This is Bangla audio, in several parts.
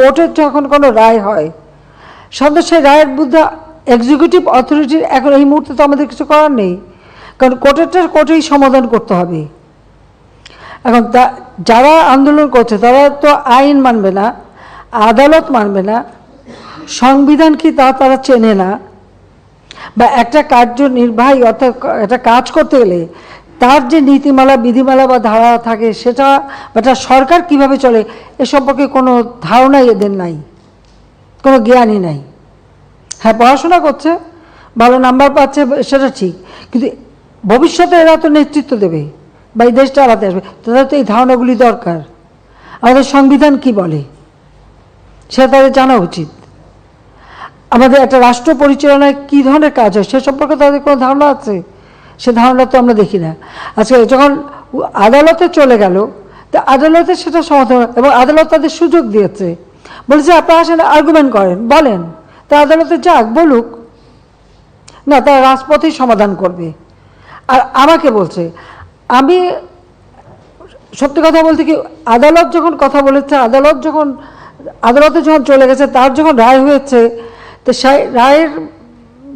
কোর্টের যখন কোনো রায় হয়। সাধারণত সেই রায়ের বুদ্ধে এক্সিকিউটিভ অথরিটির এখন এই মুহূর্তে তো আমাদের কিছু করার নেই। কারণ কোর্টেরটা কোর্টেই সমাধান করতে হবে। এখন তা, যারা আন্দোলন করছে, তারা তো আইন মানবে না, আদালত মানবে না, সংবিধান কি তা তারা চেনে না। বা একটা কার্যনির্বাহী অর্থাৎ একটা কাজ করতে গেলে তার যে নীতিমালা, বিধিমালা বা ধারা থাকে, সেটা বা সরকার কীভাবে চলে, এ সম্পর্কে কোনো ধারণাই এদের নাই, কোনো জ্ঞানই নাই। হ্যাঁ পড়াশোনা করছে, ভালো নাম্বার পাচ্ছে, সেটা ঠিক, কিন্তু ভবিষ্যতে এরা তো নেতৃত্ব দেবে বা এই দেশটা চালাতে আসবে, তাদের তো এই ধারণাগুলি দরকার। আমাদের সংবিধান কি বলে, সেটা তাদের জানা উচিত। আমাদের একটা রাষ্ট্র পরিচালনায় কী ধরনের কাজ হয়, সে সম্পর্কে তাদের কোনো ধারণা আছে? সে ধারণা তো আমরা দেখি না। আজকে যখন আদালতে চলে গেল, তা আদালতে সেটা সমাধান এবং আদালত তাদের সুযোগ দিয়েছে। বলেছে আপনারা আসেন আর্গুমেন্ট করেন, বলেন, তা আদালতে যাক, বলুক। না তারা রাজপথেই সমাধান করবে। আর আমাকে বলছে, আমি সত্যি কথা বলতে কি, আদালত যখন কথা বলেছে, আদালত যখন, আদালতে যখন চলে গেছে, তার যখন রায় হয়েছে, তো সেই রায়ের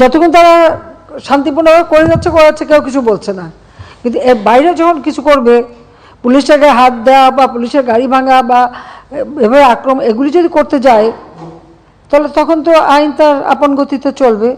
যতক্ষণ তারা শান্তিপূর্ণভাবে করে যাচ্ছে করে যাচ্ছে, কেউ কিছু বলছে না। কিন্তু এর বাইরে যখন কিছু করবে পুলিশটাকে হাত দেওয়া বা পুলিশের গাড়ি ভাঙা বা এভাবে আক্রমণ, এগুলি যদি করতে যায়, তাহলে তখন তো আইন তার আপন গতিতে চলবে।